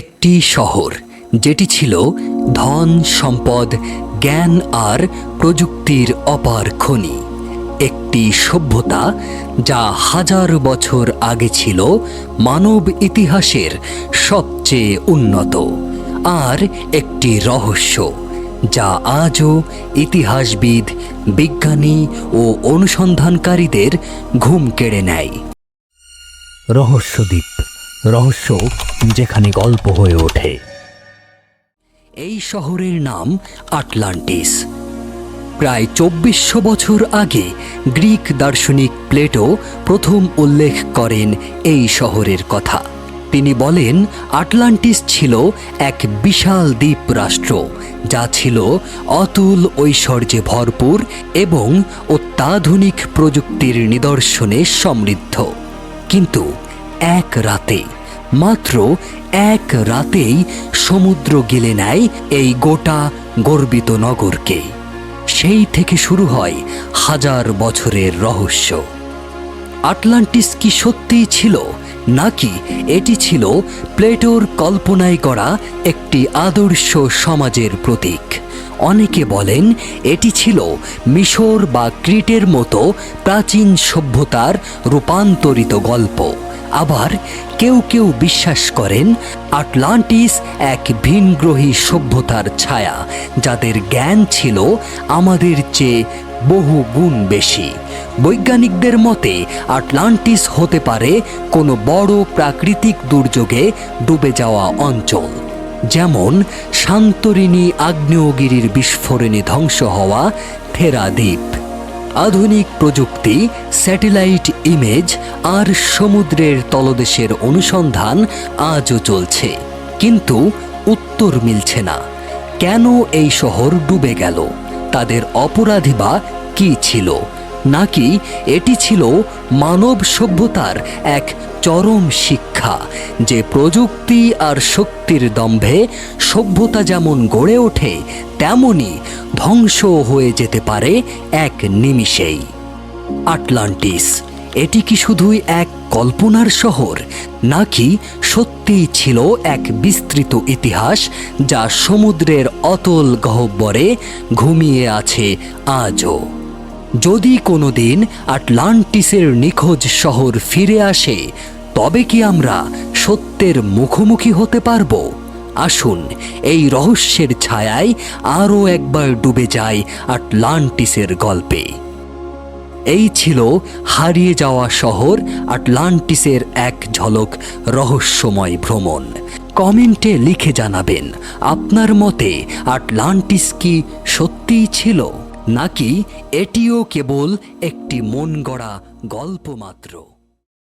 একটি শহর, যেটি ছিল ধন, সম্পদ, জ্ঞান আর প্রযুক্তির অপার খনি। একটি সভ্যতা যা হাজার বছর আগে ছিল মানব ইতিহাসের সবচেয়ে উন্নত, আর একটি রহস্য যা আজও ইতিহাসবিদ, বিজ্ঞানী ও অনুসন্ধানকারীদের ঘুম কেড়ে নেয়। রহস্যদ্বীপ। রহস্য যেখানে গল্প হয়ে ওঠে। এই শহরের নাম আটলান্টিস। প্রায় চব্বিশশো বছর আগে গ্রিক দার্শনিক প্লেটো প্রথম উল্লেখ করেন এই শহরের কথা। তিনি বলেন, আটলান্টিস ছিল এক বিশাল দ্বীপ রাষ্ট্র যা ছিল অতুল ঐশ্বর্যে ভরপুর এবং অত্যাধুনিক প্রযুক্তির নিদর্শনে সমৃদ্ধ। কিন্তু এক রাতে মাত্র এক রাতেই সমুদ্র গিলে নেয় এই গোটা গর্বিত নগরকে। সেই থেকে শুরু হয় হাজার বছরের রহস্য। আটলান্টিস কি সত্যিই ছিল, নাকি এটি ছিল প্লেটোর কল্পনায় করা একটি আদর্শ সমাজের প্রতীক? অনেকে বলেন এটি ছিল মিশর বা ক্রিটের মতো প্রাচীন সভ্যতার রূপান্তরিত গল্প। আবার কেউ কেউ বিশ্বাস করেন আটলান্টিস এক ভিনগ্রহী সভ্যতার ছায়া, যাদের জ্ঞান ছিল আমাদের চেয়ে বহু গুণ বেশি। বৈজ্ঞানিকদের মতে, আটলান্টিস হতে পারে কোনো বড় প্রাকৃতিক দুর্যোগে ডুবে যাওয়া অঞ্চল। যেমন শান্তরিণী আগ্নেয়গিরির বিস্ফোরণে ধ্বংস হওয়া থেরা দ্বীপ আধুনিক প্রযুক্তি, স্যাটেলাইট ইমেজ আর সমুদ্রের তলদেশের অনুসন্ধান আজও চলছে। কিন্তু উত্তর মিলছে না। কেন এই শহর ডুবে গেল? তাদের অপরাধী বা কী ছিল? নাকি এটি ছিল মানব সভ্যতার এক চরম শিক্ষা, যে প্রযুক্তি আর শক্তির দম্ভে সভ্যতা যেমন গড়ে ওঠে, তেমনি ধ্বংস হয়ে যেতে পারে এক নিমিষেই। আটলান্টিস, এটি কি শুধুই এক কল্পনার শহর, নাকি সত্যিই ছিল এক বিস্তৃত ইতিহাস, যা সমুদ্রের অতল গহ্বরে ঘুমিয়ে আছে আজও? যদি কোনোদিন আটলান্টিসের নিখোঁজ শহর ফিরে আসে, তবে কি আমরা সত্যের মুখোমুখি হতে পারব? আসুন, এই রহস্যের ছায়ায় আরও একবার ডুবে যায় আটলান্টিসের গল্পে। এই ছিল হারিয়ে যাওয়া শহর, আটলান্টিসের এক ঝলক রহস্যময় ভ্রমণ। কমেন্টে লিখে জানাবেন, আপনার মতে আটলান্টিস কি সত্যিই ছিল? নাকি এটিও কেবল একটি মন গড়া গল্প মাত্র?